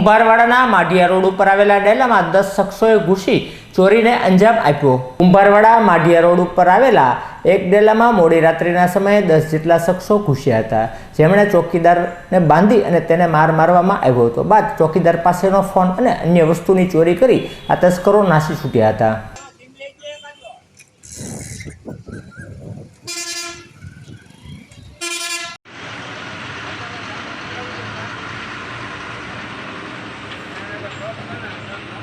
કુંભારવાડાના Madhiya road ઉપર આવેલા ડેલામાં દસ શખ્સોએ ઘૂસી ચોરીને અંજામ આપ્યો. કુંભારવાડા માઢિયા રોડ ઉપર આવેલા એક ડેલામાં મોડી રાત્રિના સમયે દસ જેટલા શખ્સો ઘૂસ્યા હતા. જેમણે ચોકીદારને બાંધી અને તેને માર મારવામાં આવ્યો હતો. બાદ ચોકીદાર પાસેનો ફોન અને અન્ય વસ્તુની ચોરી કરી આ તસ્કરો નાસી છૂટ્યા હતા.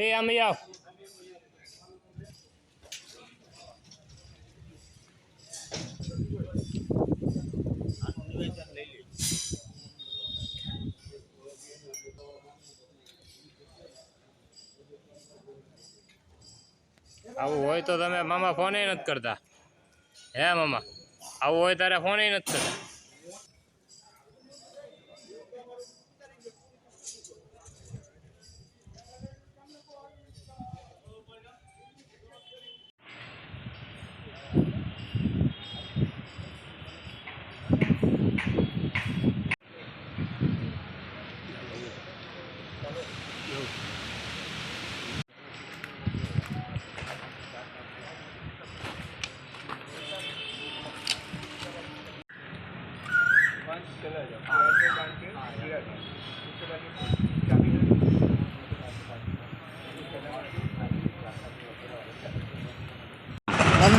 એ આમ આવ. આવું હોય તો તમે મામા ફોન નથી કરતા. હે મામા? આવું હોય તારે ફોન નથી કરતા.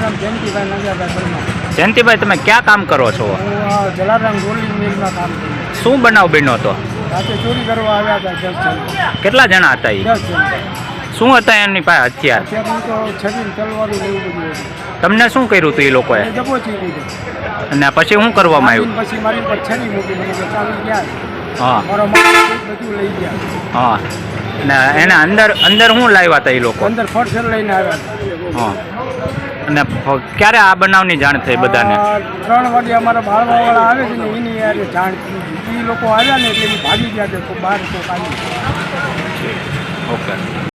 નામ જયંતિભાઈ નંદાભાઈ પરમાર. જયંતિભાઈ તમે ક્યાં કામ કરો છો? હું જલારામ રોલિંગ મિલમાં કામ કરું શું બનાવ બન્યો હતો? રાતે ચોરી કરવા આવ્યા હતા દસ જણ. કેટલા જણા હતા એ દસ જણ. શું હતા એમની પાસે હથિયાર? અત્યારે તો છબીને તલવારું એવું બધું હતું. તમને શું કર્યું હતું એ લોકોએ? દબોચી અને પછી શું કરવામાં આવ્યું? પછી મારી પર છરી મૂકી મને કે ગયા. હા. બધું લઈ ગયા. હા. ને એના અંદર અંદર શું લાવ્યા હતા એ લોકો? અંદર ફરસર લઈને આવ્યા હા. અને ક્યારે આ બનાવની જાણ થઈ બધાને? ત્રણ વાગે અમારા બાળવાવાળા આવે છે ને એની યારે જાણ એ લોકો આવ્યા ને એટલે ભાગી ગયા કે બહાર તો કાઢી. ઓકે.